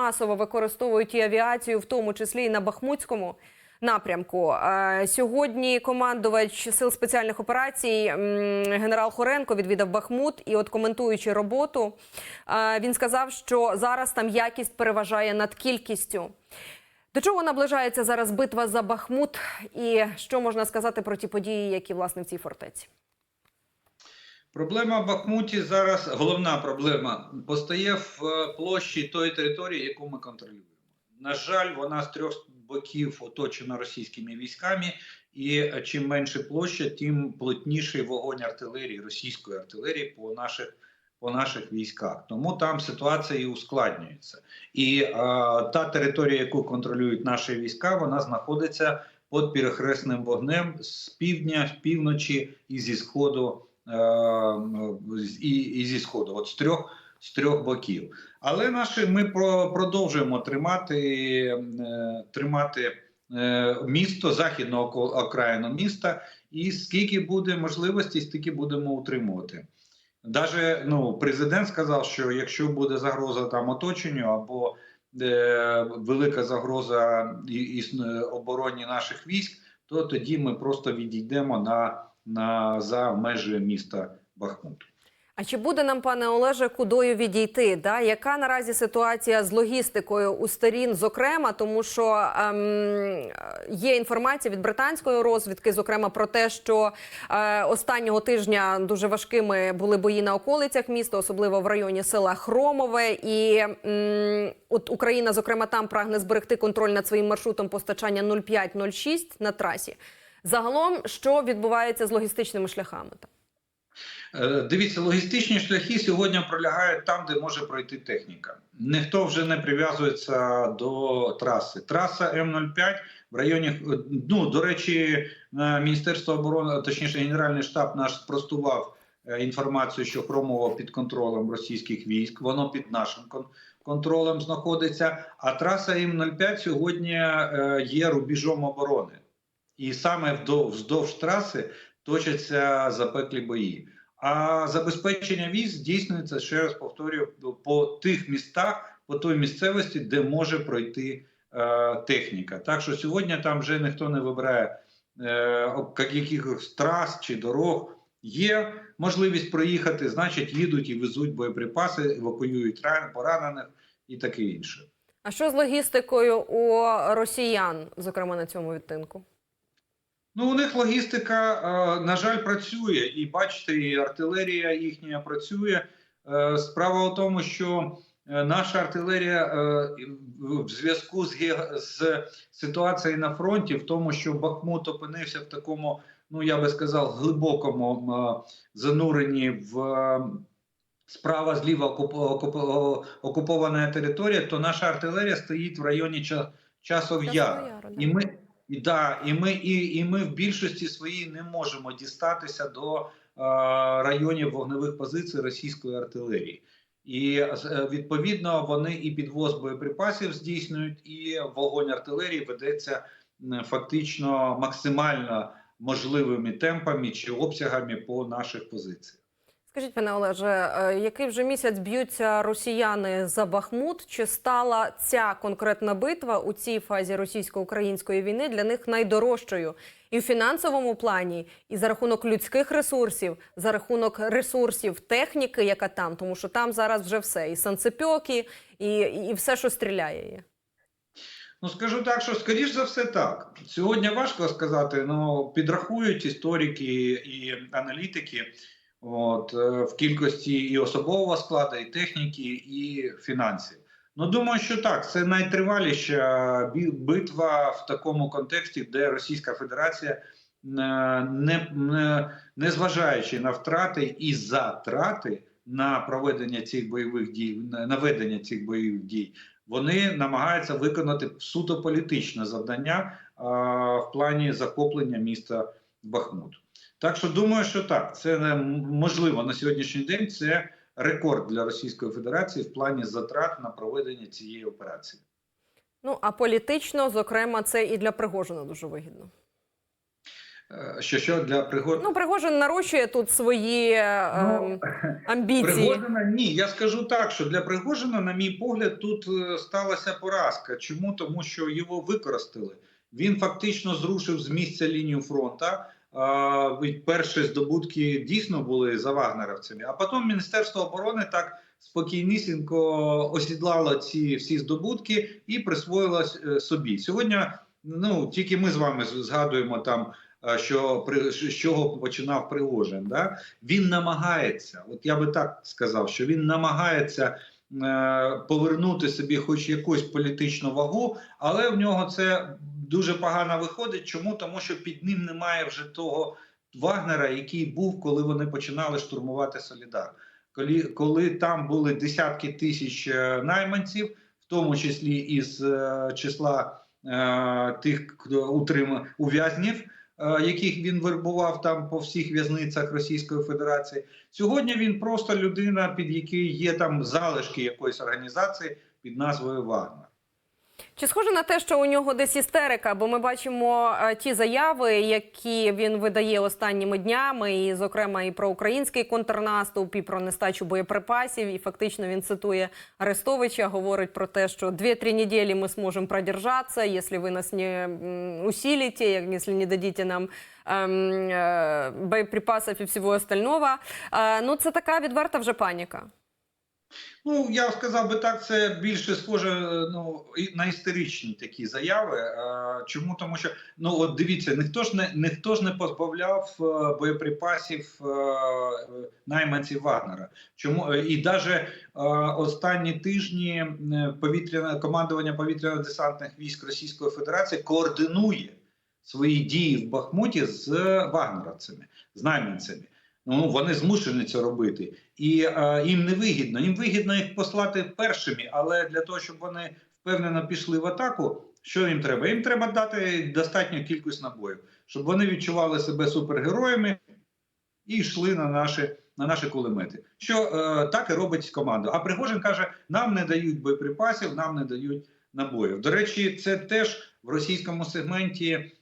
масово використовують і авіацію, в тому числі і на Бахмутському напрямку. Е, Сьогодні командувач сил спеціальних операцій генерал Хоренко відвідав Бахмут. І, от коментуючи роботу, е, він сказав, що зараз там якість переважає над кількістю. До чого наближається зараз битва за Бахмут, і що можна сказати про ті події, які власне в цій фортеці? Проблема в Бахмуті зараз головна проблема постає в е, площі тої території, яку ми контролюємо. На жаль, вона з трьох боків оточена російськими військами, і е, чим менше площа, тим плотніший вогонь артилерії, російської артилерії по наших по наших військах. Тому там ситуація і ускладнюється. І е, та територія, яку контролюють наші війська, вона знаходиться під перехресним вогнем з півдня, з півночі і зі сходу і, і зі сходу, от з трьох з трьох боків. Але наші ми про, продовжуємо тримати, е, тримати е, місто, західну око- окраїну міста, і скільки буде можливості, стільки будемо утримувати. Даже ну, президент сказав, що якщо буде загроза там оточенню або е, велика загроза і, і, обороні наших військ, то тоді ми просто відійдемо на, на за межі міста Бахмут. А чи буде нам, пане Олеже, кудою відійти? Да? Яка наразі ситуація з логістикою у сторін, зокрема, тому що ем, є інформація від британської розвідки, зокрема про те, що е, останнього тижня дуже важкими були бої на околицях міста, особливо в районі села Хромове. І м, от Україна, зокрема, там прагне зберегти контроль над своїм маршрутом постачання 05-06 на трасі. Загалом, що відбувається з логістичними шляхами? Е, Дивіться, логістичні шляхи сьогодні пролягають там, де може пройти техніка. Ніхто вже не прив'язується до траси. Траса М05 в районі, е, ну до речі, е, Міністерство оборони, точніше, Генеральний штаб наш спростував інформацію, що Хромово під контролем російських військ, воно під нашим кон- контролем знаходиться. А траса М05 сьогодні є рубіжом оборони. І саме вздовж траси точаться запеклі бої. А забезпечення віз здійснюється, ще раз повторюю, по тих містах, по той місцевості, де може пройти е, техніка. Так що сьогодні там вже ніхто не вибирає е, якихось трас чи дорог. Є можливість проїхати, значить, їдуть і везуть боєприпаси, евакуюють ран- поранених і таке інше. А що з логістикою у росіян, зокрема на цьому відтинку? Ну, у них логістика, е, на жаль, працює, і бачите, і артилерія їхня працює. Е, Справа у тому, що е, наша артилерія в зв'язку з, ситуацією на фронті, в тому, що Бахмут опинився в такому, ну я би сказав, глибокому зануренні в справа зліва окуп, окуп, окупована територія, то наша артилерія стоїть в районі Ча- Часов Яр. Часового Яру, да. І ми, і, да, і, ми, і, і ми в більшості своїй не можемо дістатися до е, районів вогневих позицій російської артилерії. І е, відповідно вони і підвоз боєприпасів здійснюють, і вогонь артилерії ведеться фактично максимально можливими темпами чи обсягами по наших позиціях. Скажіть, пане Олеже, е, який вже місяць б'ються росіяни за Бахмут? Чи стала ця конкретна битва у цій фазі російсько-української війни для них найдорожчою і в фінансовому плані, і за рахунок людських ресурсів, за рахунок ресурсів техніки, яка там, тому що там зараз вже все, і санцепьоки, і, і все, що стріляє. Ну скажу так, що скоріш за все так. Сьогодні важко сказати, ну підрахують історики і аналітики. От е, в кількості і особового складу, і техніки, і фінансів. Ну думаю, що так. Це найтриваліша битва в такому контексті, де Російська Федерація, е, не, не, не зважаючи на втрати і затрати на проведення цих бойових дій, на на ведення цих бойових дій, вони намагаються виконати суто політичне завдання а, в плані захоплення міста Бахмут. Так що думаю, що так, це не можливо на сьогоднішній день. Це рекорд для Російської Федерації в плані затрат на проведення цієї операції. Ну а політично, зокрема, це і для Пригожина дуже вигідно. Е, Що що для Пригожина? Ну, Пригожин нарощує тут свої е, Ну, амбіції. Пригожина ні. Я скажу так, що для Пригожина, на мій погляд, тут е, сталася поразка. Чому? Тому що його використали. Він фактично зрушив з місця лінію фронта. Перші здобутки дійсно були за вагнеровцями. А потім Міністерство оборони так спокійнісінько осідлало ці всі здобутки і присвоїло е, собі. Сьогодні ну тільки ми з вами згадуємо там. е, Що з чого починав Пригожин, да він намагається, от я би так сказав, що він намагається повернути собі хоч якусь політичну вагу, але в нього це дуже погано виходить. Чому? Тому що під ним немає вже того Вагнера, який був, коли вони починали штурмувати Солідар. Коли, коли там були десятки тисяч е, найманців, в тому числі із е, числа е, тих хто утрим ув'язнів, е, яких він вербував там по всіх в'язницях Російської Федерації. Сьогодні він просто людина, під який є там залишки якоїсь організації під назвою Вагнер. Чи схоже на те, що у нього десь істерика? Бо ми бачимо е, ті заяви, які він видає останніми днями, і, зокрема, і про український контрнаступ, і про нестачу боєприпасів. І фактично він цитує Арестовича, говорить про те, що 2-3 недели ми зможемо продержатися, якщо ви нас не м, усилите, якщо не дадите нам ем, е, боєприпасів і всього остального. Е, ну, це така відверта вже паніка. Ну, я сказав би так, це більше схоже ну, і на історичні такі заяви. Е, Чому? Тому що ну от дивіться, ніхто ж не ніхто ж не позбавляв е, боєприпасів е, найманців Вагнера. Чому і навіть останні тижні е, повітряне командування повітряно-десантних військ Російської Федерації координує свої дії в Бахмуті з вагнеровцями, з найманцями. Ну вони змушені це робити, і е, їм не вигідно. Їм вигідно їх послати першими, але для того, щоб вони впевнено пішли в атаку, що їм треба? Їм треба дати достатню кількість набоїв, щоб вони відчували себе супергероями і йшли на наші на наші кулемети. Що е, так і робить команда. А Пригожин каже: нам не дають боєприпасів, нам не дають набоїв. До речі, це теж в російському сегменті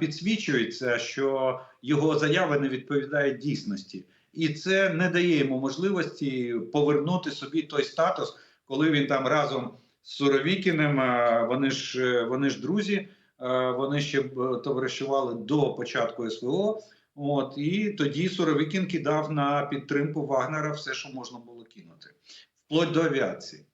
підсвічується, що його заяви не відповідають дійсності, і це не дає йому можливості повернути собі той статус, коли він там разом з Суровікіним. е, Вони ж е, вони ж друзі, е, вони ще е, товаришували до початку СВО. От і тоді Суровікін кидав на підтримку Вагнера все, що можна було кинути, вплоть до авіації.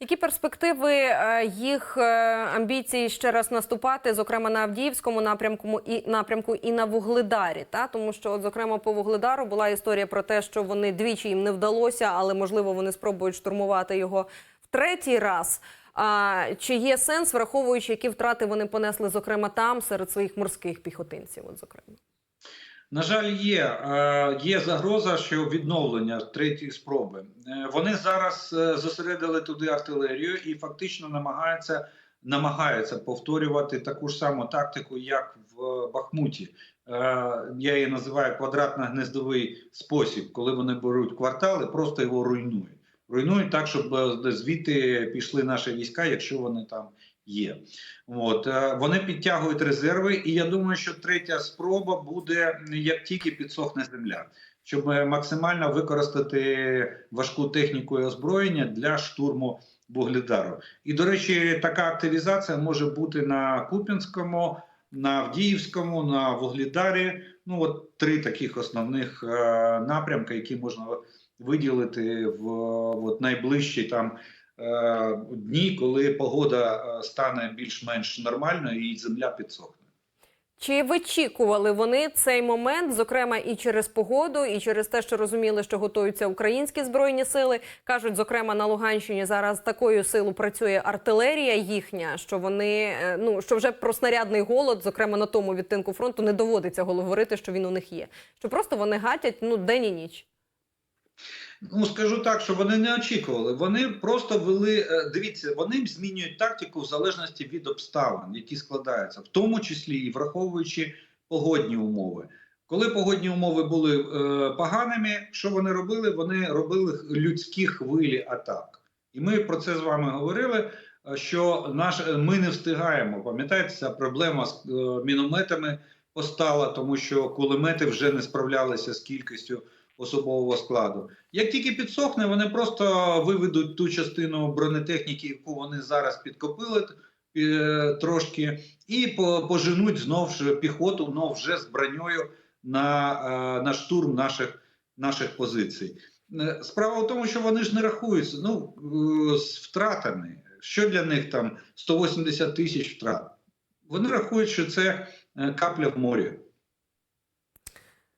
Які перспективи е, їх е, амбіцій ще раз наступати, зокрема на Авдіївському напрямку і напрямку і на Вугледарі? Та тому, що, от, зокрема, по Вугледару була історія про те, що вони двічі їм не вдалося, але можливо вони спробують штурмувати його в третій раз. А чи є сенс, враховуючи, які втрати вони понесли, зокрема там серед своїх морських піхотинців? От зокрема. На жаль, є, е, є загроза, що відновлення третьої спроби. Е, Вони зараз е, зосередили туди артилерію і фактично намагаються, намагаються повторювати таку ж саму тактику, як в Бахмуті. Я її називаю квадратно-гнездовий спосіб, коли вони беруть квартали, просто його руйнують. Руйнують так, щоб звідти пішли наші війська, якщо вони там є. От е, вони підтягують резерви, і я думаю, що третя спроба буде як тільки підсохне земля, щоб е, максимально використати важку техніку і озброєння для штурму Бугледару. І до речі, така активізація може бути на Куп'янському, на Авдіївському, на Вугледарі. Ну от три таких основних е, напрямки, які можна виділити в от, найближчі там дні, коли погода е, стане більш-менш нормальною і земля підсохне. Чи вичікували вони цей момент, зокрема і через погоду, і через те, що розуміли, що готуються українські збройні сили? кажуть, зокрема на Луганщині зараз такою силу працює артилерія їхня, що вони е, ну що вже про снарядний голод, зокрема на тому відтинку фронту, не доводиться говорити, що він у них є. Що просто вони гатять ну день і ніч. Ну скажу так, що вони не очікували. Вони просто вели. е, Дивіться, вони змінюють тактику в залежності від обставин, які складаються, в тому числі і враховуючи погодні умови. Коли погодні умови були е, поганими, що вони робили? Вони робили людські хвилі атак. І ми про це з вами говорили. е, Що наш ми не встигаємо. Пам'ятаєте, ця проблема з е, мінометами постала, тому що кулемети вже не справлялися з кількістю особового складу. Як тільки підсохне, вони просто виведуть ту частину бронетехніки, яку вони зараз підкопили е, трошки, і по- поженуть знов ж піхоту, но вже з броньою на, е, на штурм наших, наших позицій. Е, Справа в тому, що вони ж не рахуються ну, з втратами. Що для них там 180 тисяч втрат? Вони рахують, що це капля в морі.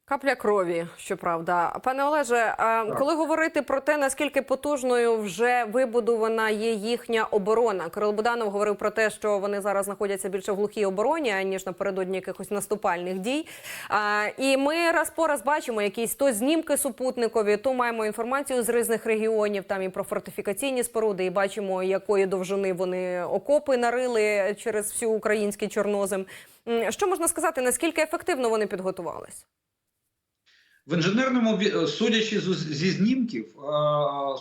Капля крові, щоправда. Пане Олеже, коли говорити про те, наскільки потужною вже вибудована є їхня оборона, Кирило Буданов говорив про те, що вони зараз знаходяться більше в глухій обороні, аніж напередодні якихось наступальних дій. І ми раз по раз бачимо якісь то знімки супутникові, то маємо інформацію з різних регіонів, там і про фортифікаційні споруди, і бачимо, якої довжини вони окопи нарили через всю український чорнозем. Що можна сказати, наскільки ефективно вони підготувались? В інженерному судячи зі знімків е,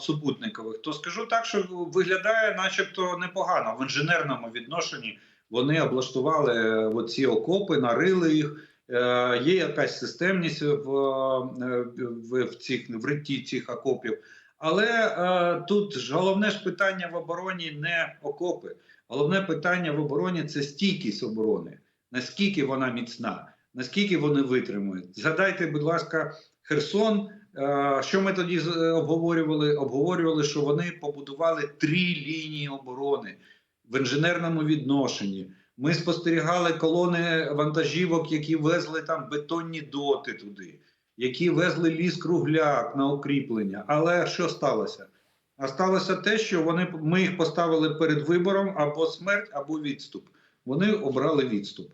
супутникових, то скажу так, що виглядає, начебто, непогано. В інженерному відношенні вони облаштували оці окопи, нарили їх. Е, є якась системність в, е, в, в цих в ритті цих окопів. Але е, тут ж головне ж питання в обороні не окопи. Головне питання в обороні це стійкість оборони. Наскільки вона міцна, наскільки вони витримують. Згадайте, будь ласка, Херсон. Що ми тоді е, обговорювали? Обговорювали, що вони побудували три лінії оборони в інженерному відношенні. Ми спостерігали колони вантажівок, які везли там бетонні доти туди, які везли ліс кругляк на укріплення. Але що сталося? А сталося те, що вони ми їх поставили перед вибором або смерть, або відступ. Вони обрали відступ.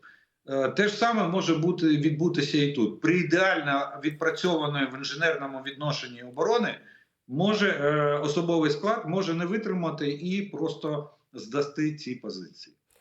Е, Те ж саме може бути відбутися і тут. При ідеально відпрацьованої в інженерному відношенні оборони може е, особовий склад може не витримати і просто здасти ці позиції.